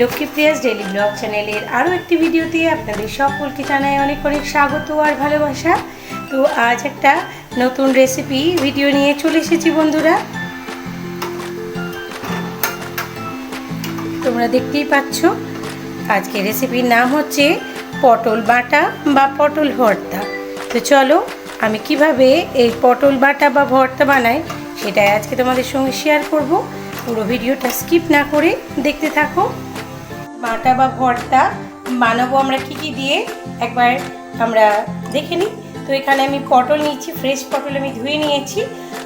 লক্ষ্মীপ্রিয়াস daily blog চ্যানেলের আরও একটি ভিডিওতে আপনাদের সকলকে জানাই অনেক অনেক স্বাগত আর ভালোবাসা। তো আজ একটা নতুন রেসিপি ভিডিও নিয়ে চলে এসেছি বন্ধুরা। তোমরা দেখতেই পাচ্ছ, আজকে রেসিপির নাম হচ্ছে পটল বাটা বা পটল ভর্তা। তো চলো, আমি কীভাবে এই পটল বাটা বা ভর্তা বানাই সেটাই আজকে তোমাদের সঙ্গে শেয়ার করব। পুরো ভিডিওটা স্কিপ না করে দেখতে থাকো। বাটা বা ভর্তা বানাবো আমরা কী কী দিয়ে? একবার আমরা দেখে নিই। তো এখানে আমি পটল নিয়েছি ফ্রেশ পটল আমি ধুয়ে নিয়েছি।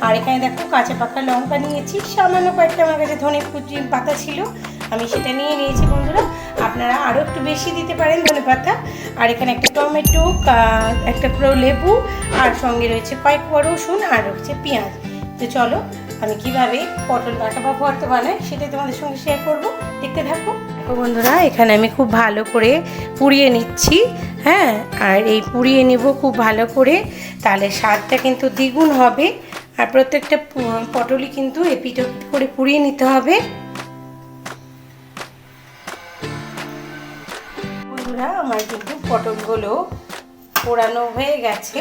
আর এখানে দেখো কাঁচা পাকা লঙ্কা নিয়েছি। সামান্য কয়েকটা আমার কাছে ধনে কুচি পাতা ছিল, আমি সেটা নিয়ে নিয়েছি বন্ধুরা। আপনারা আরও একটু বেশি দিতে পারেন ধনে পাতা। আর এখানে একটা টমেটো একটা পুরো লেবু, আর সঙ্গে রয়েছে কয়েক রসুন, আর রয়েছে পেঁয়াজ। তো চলো, আমি কীভাবে পটল বাটা বা ভর্তা বানাই সেটাই তোমাদের সঙ্গে শেয়ার করব। দেখতে থাকো। বন্ধুরা, এখানে আমি খুব ভালো করে পুড়িয়ে নিচ্ছি হ্যাঁ? আর এই পুড়িয়ে নেব খুব ভালো করে, তাহলে স্বাদটা কিন্তু দ্বিগুণ হবে। আর প্রত্যেকটা পটলই কিন্তু এপিট করে পুড়িয়ে নিতে হবে। বন্ধুরা, আমার কিন্তু পটলগুলো পোড়ানো হয়ে গেছে।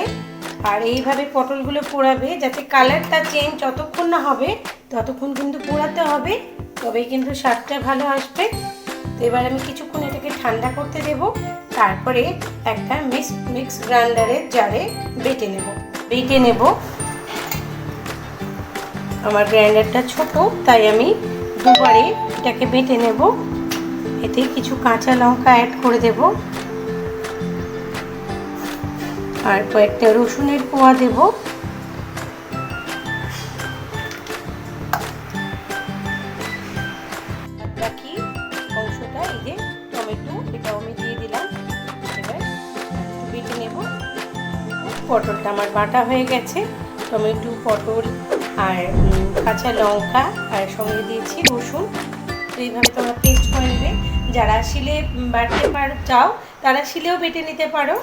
আর এইভাবে পটলগুলো পোড়াবে, যাতে কালারটা চেঞ্জ যতক্ষণ না হবে, ততক্ষণ কিন্তু পোড়াতে হবে, তবেই কিন্তু স্বাদটা ভালো আসবে। এবার আমি কিছুক্ষণ এটাকে ঠান্ডা করতে দেব। তারপরে একটা মিক্স মিক্স গ্রাইন্ডারের জারে বেটে নেব। বেটে নেব। আমার গ্রাইন্ডারটা ছোট, তাই আমি দুবারে এটাকে বেটে নেব। এতে কিছু কাঁচা লঙ্কা অ্যাড করে দেবো। আর কয়েকটা রসুনের পোয়া দেব। পটলটা আমার বাটা হয়ে গেছে। টমেটো পটল আর কাঁচা লঙ্কা আর সঙ্গে দিয়েছি রসুন। তো এইভাবে তোমরা পেস্ট করে নেবে। যারা শিলে বাটতে পারো, চাও, তারা শিলেও বেটে নিতে পারো।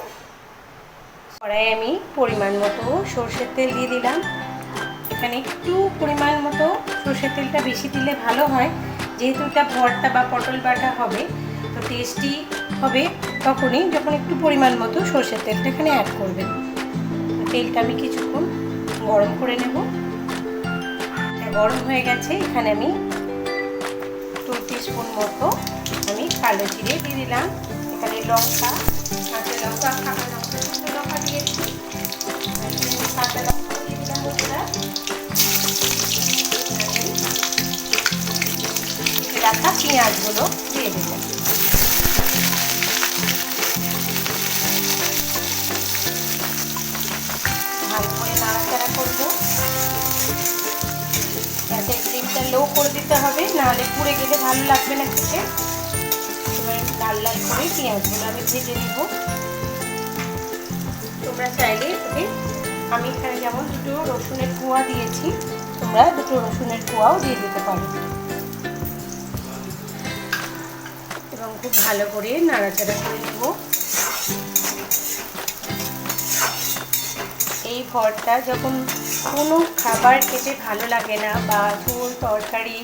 কড়াই আমি পরিমাণ মতো সর্ষের তেল দিয়ে দিলাম। এখানে একটু পরিমাণ মতো সর্ষের তেলটা বেশি দিলে ভালো হয়। যেহেতু এটা ভর্তা বা পটল বাটা হবে, তো টেস্টি হবে তখনই যখন একটু পরিমাণ মতো সর্ষের তেলটা এখানে অ্যাড করবেন তেলটা আমি কিছুক্ষণ গরম করে নেব। গরম হয়ে গেছে, এখানে আমি টু স্পুন মতো আমি কালো জিরে দিয়ে দিলাম। এখানে লঙ্কা, কাঁচা লঙ্কা কাঁচা লঙ্কা লঙ্কা দিয়েছি। কাঁচা লঙ্কা দিয়ে দিলাম রাখা পেঁয়াজগুলো দিয়ে দিলাম। করে দিতে হবে, নাহলে পুড়ে গেলে ভালো লাগবে না খেতে। এবার লাল লাল করে পেঁয়াজগুলো আমি ভেজে নেব। তোমরা চাইলে এতে আমি এখানে যেমন দুটো রসুনের কুয়া দিয়েছি, তোমরা দুটো রসুনের কুয়াও দিয়ে দিতে পারো। এবং খুব ভালো করে নাড়াচাড়া করে নেব। এই ভরটা যখন কোনো খাবার খেতে ভালো লাগে না বা ঝোল, তরকারি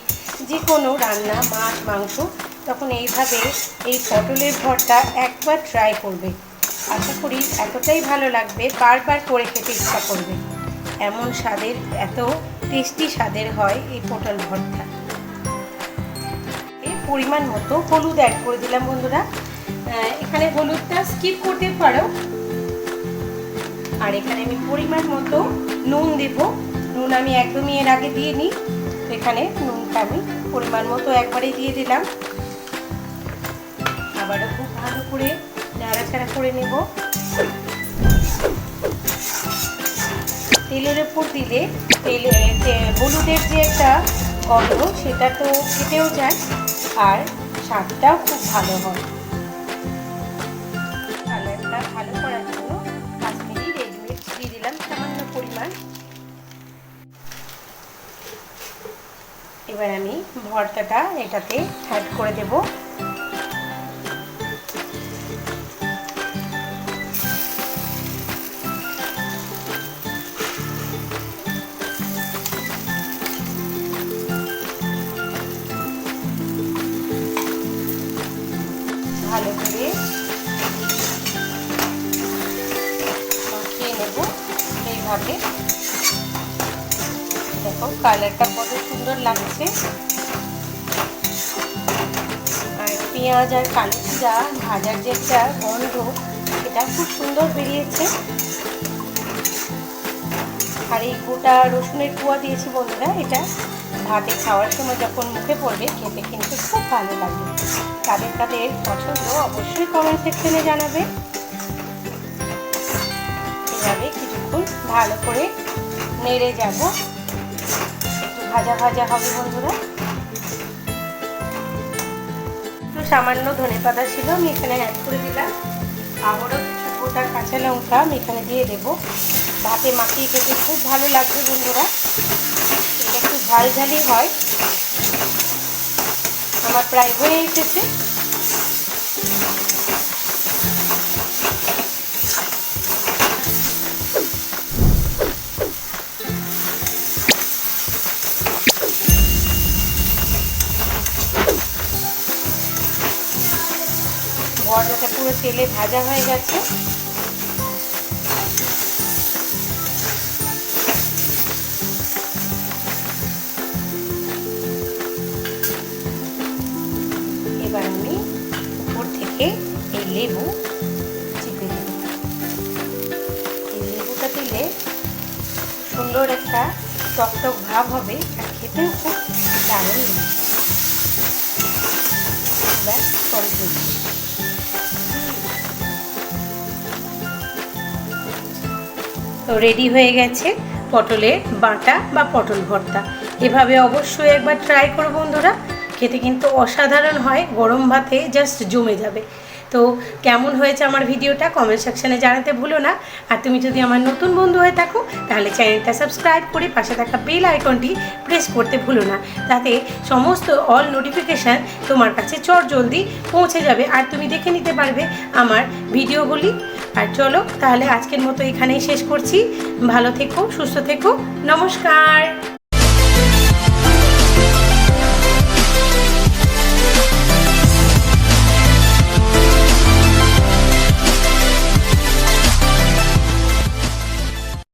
যে কোনো রান্না, মাছ, মাংস, তখন এইভাবে এই পটলের ভরটা একবার ট্রাই করবে। আশা করি এতটাই ভালো লাগবে, বারবার করে খেতে ইচ্ছা করবে। এমন স্বাদের, এত টেস্টি স্বাদের হয় এই পটল ভর্তা। পরিমাণ মতো হলুদ অ্যাড করে দিলাম বন্ধুরা। এখানে হলুদটা স্কিপ করতে পারো। আর এখানে আমি পরিমাণ মতো নুন দেব। নুন আমি একদমই এর আগে দিয়ে নিই এখানে নুনটা আমি পরিমাণ মতো একবারেই দিয়ে দিলাম। আবারও খুব ভালো করে নাড়াচাড়া করে নেব। তেলের উপর দিলে তেলে হলুদের যে একটা গন্ধ, সেটা তো কেটেও যায়। আর স্বাদটাও খুব ভালো হয়। এবার আমি ভর্তাটা এটাতে অ্যাড করে দেব। ভালো করে মাখিয়ে নেব এইভাবে। কালারটা কত সুন্দর লাগছে। আর পেঁয়াজ আর কালো জিরা ভাজার যে একটা গন্ধ সেটা খুব সুন্দর বেরিয়েছে। আর এই গোটা রসুনের কুয়া দিয়েছি বন্ধুরা, এটা ভাতে খাওয়ার সময় যখন মুখে পড়বে, খেতে কিন্তু খুব ভালো লাগবে তাদের তাদের পছন্দ অবশ্যই কমেন্ট সেকশনে জানাবে। এভাবে কিছুক্ষণ ভালো করে নেড়ে যাব। ভাজা ভাজা হবে বন্ধুরা। একটু সামান্য ধনে পাতা ছিল, আমি এখানে অ্যাড করে দিলাম। আবারও কিছু গোটা কাঁচা লঙ্কা আমি এখানে দিয়ে দেবো। ভাতে মাখিয়ে খেতে খুব ভালো লাগবে বন্ধুরা। এটা একটু ঝাল ঝালই হয়। আমার প্রায় হয়ে এসেছে। ভরটাটা পুরো তেলে ভাজা হয়ে গেছে। এবার আমি উপর থেকে এই লেবু চিপে দেব এই লেবুটা দিলে সুন্দর একটা টকটক ভাব হবে আর খেতেও খুব দারুণ লাগবে ব্যাস কমপ্লিট তো রেডি হয়ে গেছে পটলের বাটা বা পটল ভর্তা। এভাবে অবশ্যই একবার ট্রাই করো বন্ধুরা। খেতে কিন্তু অসাধারণ হয়, গরম ভাতে জাস্ট জমে যাবে। তো কেমন হয়েছে আমার ভিডিওটা কমেন্ট সেকশানে জানাতে ভুলো না। আর তুমি যদি আমার নতুন বন্ধু হয়ে থাকো, তাহলে চ্যানেলটা সাবস্ক্রাইব করে পাশে থাকা বেল আইকনটি প্রেস করতে ভুলো না। তাতে সমস্ত অল নোটিফিকেশান তোমার কাছে চট জলদি পৌঁছে যাবে। আর তুমি দেখে নিতে পারবে আমার ভিডিওগুলি। আর চলো তাহলে আজকের মতো এখানেই শেষ করছি। ভালো থেকো সুস্থ থেকো। নমস্কার।